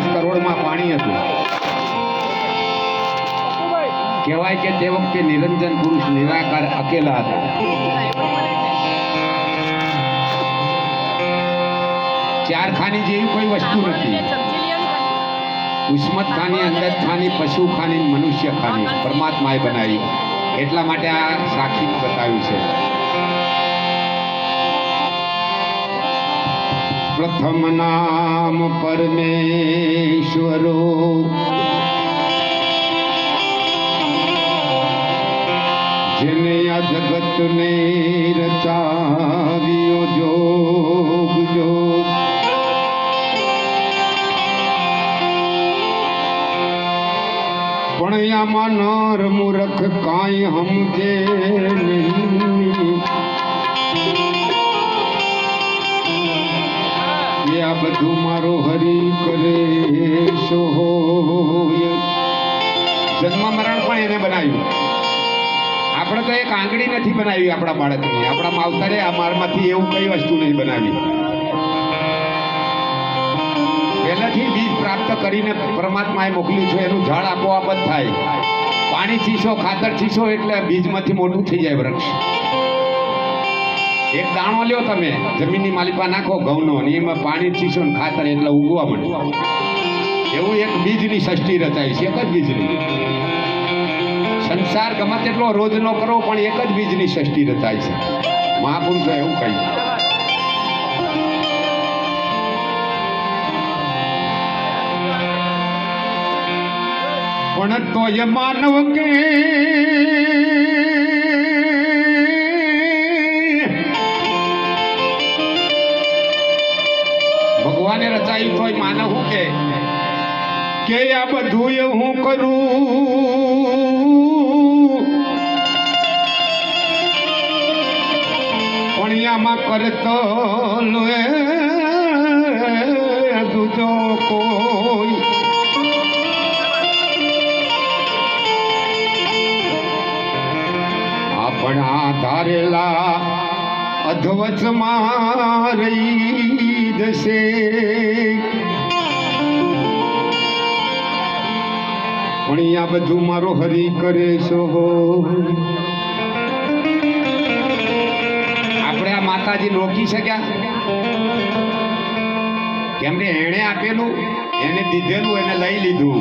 પાંચ કરોડમાં પાણી હતું. કહેવાય કે તે વખતે નિરંજન પુરુષ નિરાકાર અકેલા હતા. ચાર ખાની જેવી કોઈ વસ્તુ નથી. ઉસ્મત ખાની અંદર ખાની, પશુ ખાની, મનુષ્ય ખાની પરમાત્માએ બનાવી. એટલા માટે આ સાક્ષીમાં બતાવ્યું છે. પ્રથમ નામ પરમેશ્વરો જેને આ જગતને રચાવ્યો જોગ નર મૂરખ કાંઈ સમજે નહીં આ બધું મારો હરી કરે જન્મ મરણ પણ એને બનાવ્યું. આપણે તો એક આંગળી નથી બનાવી આપણા બાળકની. આપણા માવતરે આ મારમાંથી એવું કઈ વસ્તુ નહીં બનાવી. પહેલાથી બીજ પ્રાપ્ત કરીને પરમાત્માએ મોકલ્યું છે, એનું ઝાડ આપોઆપ જ થાય. પાણી છીસો, ખાતર છીસો એટલે બીજમાંથી મોટું થઈ જાય વૃક્ષ. એક દાણો લ્યો તમે. જમીનની માલિપા નાખો, ઘઉંનો. નો એમાં પાણી ચીસો ને ખાતર એટલે ઉગવા માંડે. એવું એક બીજની ષષ્ઠી રચાય છે, એક જ બીજની. સંસાર ગમે તેટલો રોજ નો કરો, પણ એક જ બીજની ષષ્ઠી રચાય છે. મહાપુરુષો એવું કહ્યું પણ તોય માનવ કે ભગવાને કોઈ માને હું કે કે આ બધું એ હું કરું? પણ આમાં કરતો દૂજો કોઈ. આપણા ધારેલા અધવચમાં રહી જશે પણ આ બધું મારો હરી કરે છો. આપણે આ માતાજી રોકી શક્યા? કેમ કે એણે આપેલું, એને દીધેલું, એને લઈ લીધું.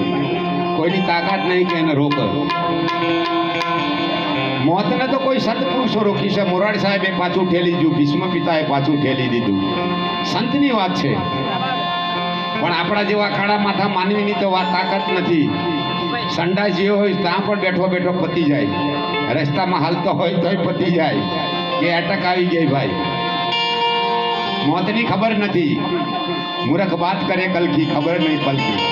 કોઈની તાકાત નહીં કે એને રોકે. મોતને તો કોઈ સત્પુરુષો રોકી છે. મોરારી સાહેબે પાછું ઠેલી દીધું, ભીષ્મ પિતાએ પાછું ઠેલી દીધું. સંતની વાત છે. પણ આપણા જેવા ખાડા માથા માનવીની તો વાત તાકાત નથી. સંડાસ જે હોય ત્યાં પણ બેઠો બેઠો પતી જાય. રસ્તામાં હાલતો હોય તોય પતી જાય. કે અટક આવી ગઈ ભાઈ. મોતની ખબર નથી. મૂર્ખ વાત કરે કલકી ખબર નહીં પલકી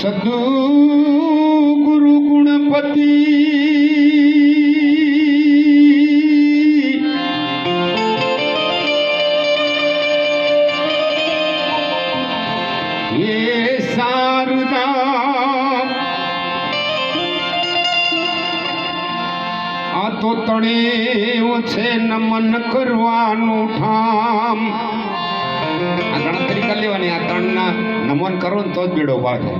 સદગુરુ ગુણપતિ એ સારદા આ તો તણે છે નમન કરવાનું. નમન કરો ને તો જ બેડો પાછો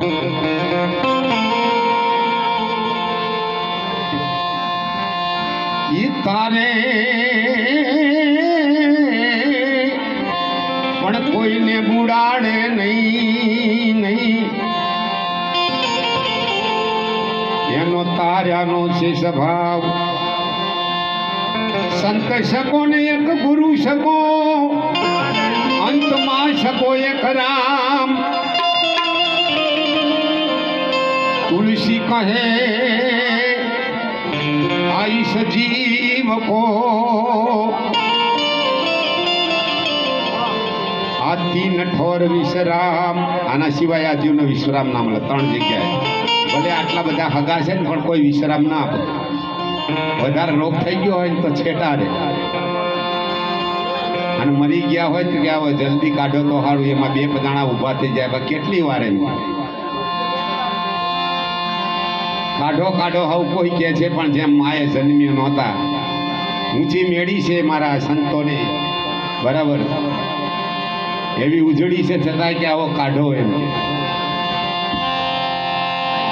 ઈ તારે પણ કોઈને બુડાડે નહીં નહીં. એનો તાર્યાનો છે સ્વભાવ. સંત શકો ને એક ગુરુ શકો, અંતમાં શકો એક રામ. કહે આયુષ જીવ કો આ તીન ઠોર વિશ્રામ આના સિવાય આ જીવનો વિશ્રામ નામ મળે ત્રણ જગ્યાએ ભલે આટલા બધા હગા છે ને પણ કોઈ વિશ્રામ ના આપે વધારે રોગ થઈ ગયો હોય ને તો છેટા રે અને મરી ગયા હોય તો ગયા હોય જલ્દી કાઢો તો સારું એમાં બે પદાણા ઊભા થઈ જાય. કેટલી વાર એમ? કાઢો કાઢો, હવ કોઈ કહે છે, પણ જેમ માએ જન્મ્યો નહોતા. ઊંચી મેળી છે મારા સંતોને. બરાબર. એવી ઉજળી છે છતાં કે આવો કાઢો એમ.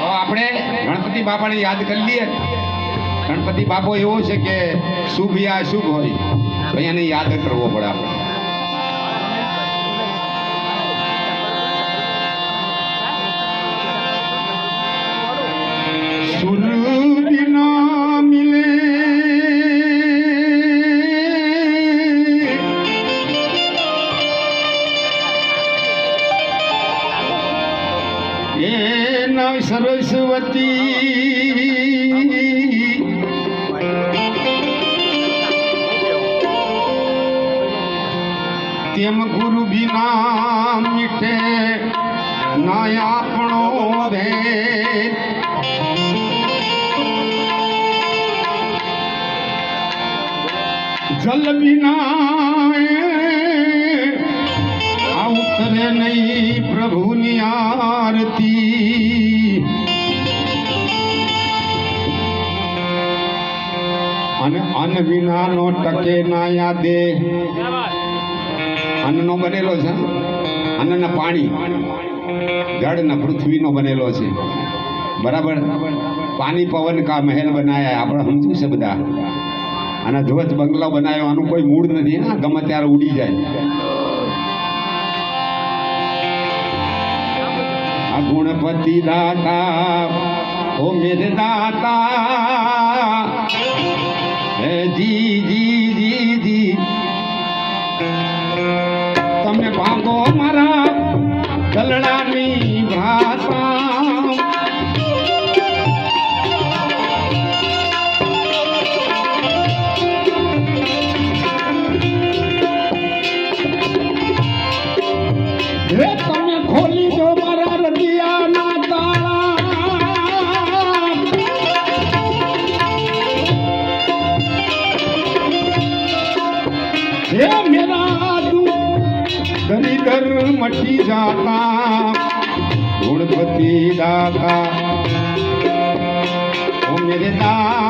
તો આપણે ગણપતિ બાપાને યાદ કરી લઈએ. ગણપતિ બાપો એવો છે કે શુભ યા શુભ હોય. તો એને યાદ કરવો પડે આપણે. સરસ્વતી તેમ ગુરુ વિના મીઠે ના આપણો ભેદ જલ વિના ઉતરે નહીં પ્રભુની આરતી અને અન્ન વિના નો ટકે ના યાદે। અન્નનો બનેલો છે અન્નના પાણી જળ પૃથ્વીનો બનેલો છે। બરાબર? પાણી, પવન કા મહેલ બનાયા, આપણે સમજ્યું છે બધા? અને ધ્વજ બંગલો બનાવ્યો, આનું કોઈ મૂળ નથી. હા, ગમે ત્યારે ઉડી જાય. આ ગુણપતિ દાતા ઓ મેરે દાતા, હે જી જી જી જી. તમે ભાગો મારા દલડાની ભાતા જાતા ગુણપતિ દાતા ઓ મેરે દાતાજી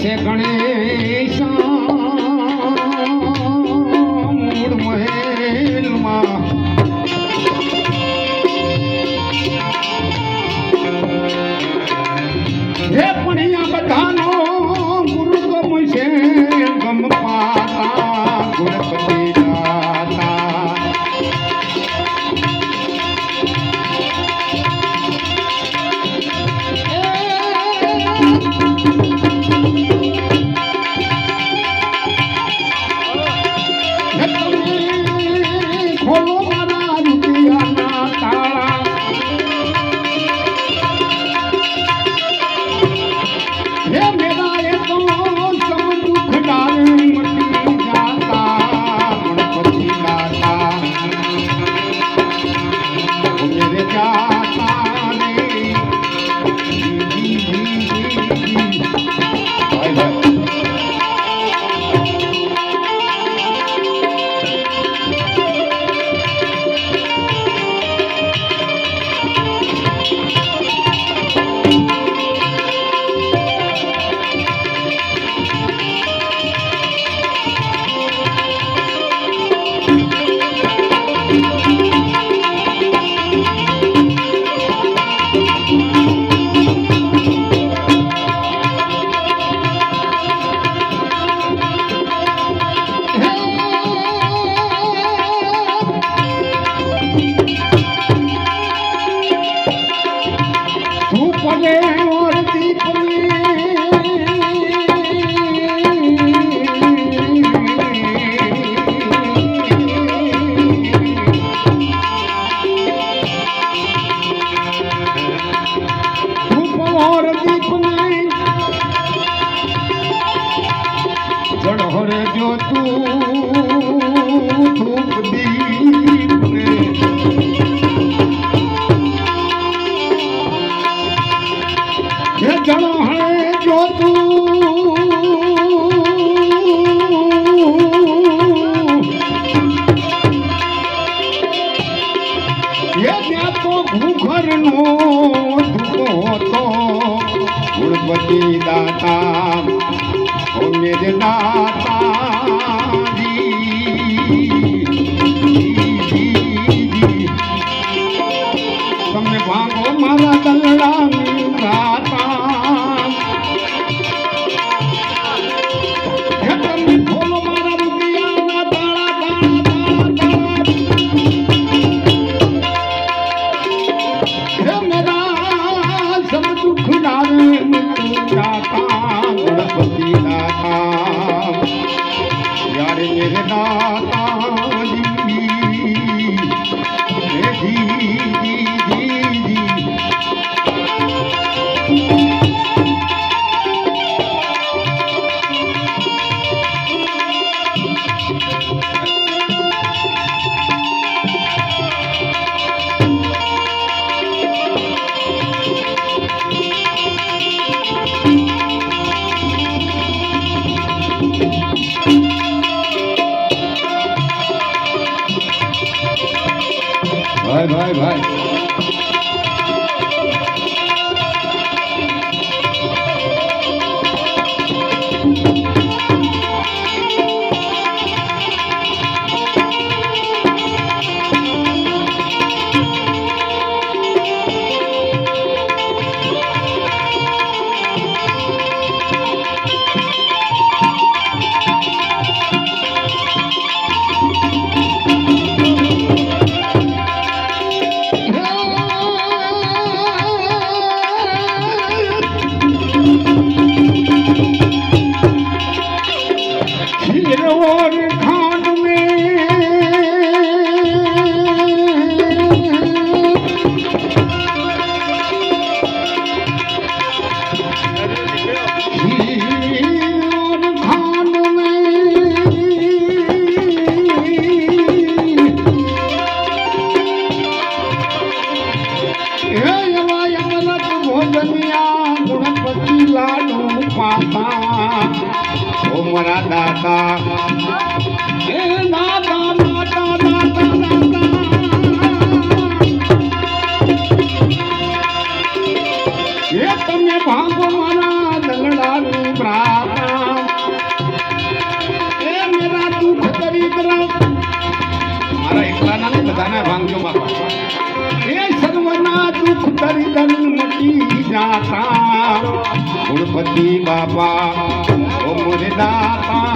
વસે ગણેશ આપો ઘરનો તો ગુણપતિ દાતા દાતા ভাই ভাই ভাই। ઓ મારા દાતા હે દાતા દાતા દાતા દાતા હે તમે ભાગો મારા દલડાનું પ્રાતા હે મેરા દુઃખ દરિદ્ર મારા એકલાના નહીં બધાને ભાંગજો બાપા એ સર્વના બાપા মোর না পা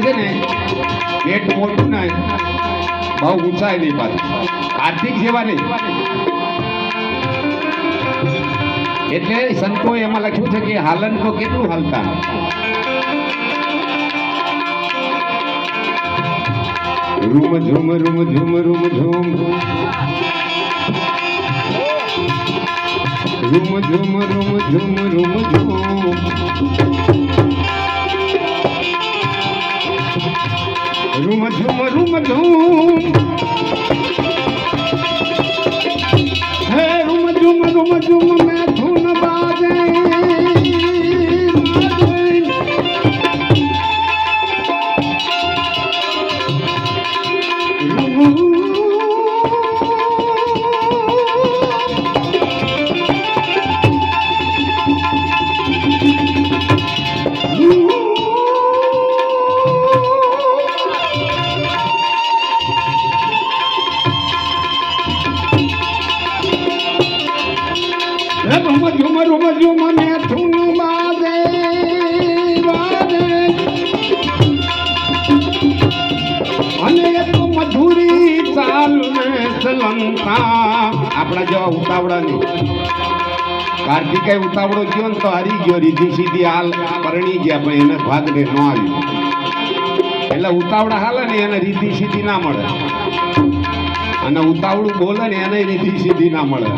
ગણપતિ છે ને પેટ મોટું ને બહુ ઊંચાય નહીં પાછું કાર્તિક જેવા નહીં. એટલે સંતો એમાં લખ્યું છે કે હાલન તો કેટલું હાલતા? રૂમ, ઝુમ રૂમ ઝુમ રૂમ ઝુમ. રૂમ ઝુમ રૂમ ઝુમ રૂમ, ઝુમ. રૂમ ઝુમ રૂમ ઝુમ હે રૂમ ઝુમ રૂમ ઝુમ મેં મધુરી ચાલ આપણા જેવા ઉતાવળા નહીં કાર્તિકે ઉતાવળો ગયો ને તો હારી ગયો રીધી સીધી હાલ પરણી ગયા, પણ એને ભાગને ન આવ્યું. એટલે ઉતાવળા હાલે ને એને રીધી સીધી ના મળે. અને ઉતાવળું બોલે ને એને રીધી સીધી ના મળે.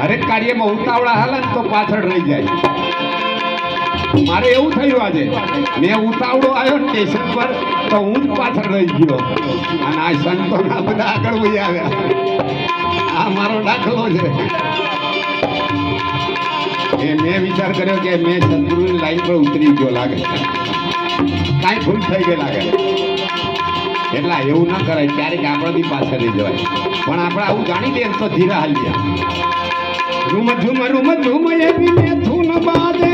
હરેક કાર્યમાં ઉતાવળા હાલે ને તો પાછળ રહી જાય. મારે એવું થયું આજે. મેં ઉતાવળો આવ્યો સ્ટેશન પર, તો હું જ પાછળ રહી ગયો. અને આ સંતોના બધા આગળ વહી આવ્યા. આ મારો દાખલો છે. એ મેં વિચાર કર્યો કે મેં શત્રુની લાઈન પર ઉતરી ગયો લાગે. કાંઈ ભૂલ થઈ ગઈ લાગે. એટલે એવું ના કરાય, ક્યારેક આપણે બી પાછળ રહી જવાય. પણ આપણે આવું જાણી દઈએ તો ધીરા હાલ્યા રૂમ ઝુમ રૂમ ઝુમ એવી ને ધૂન બાજે.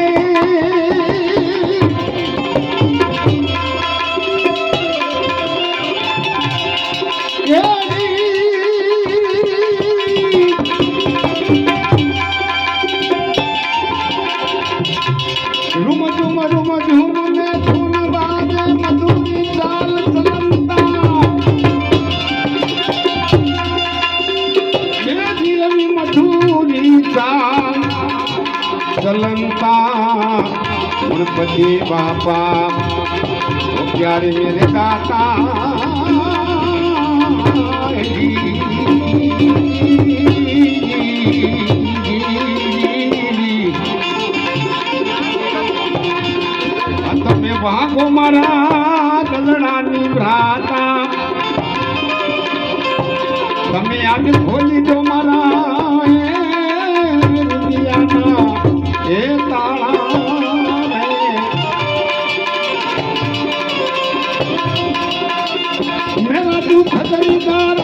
વાગો મારા ગલડાની ભ્રાતા તમે આજ ખોલી દો મારા એ તાળા. મેરા દુઃખ દરિદાર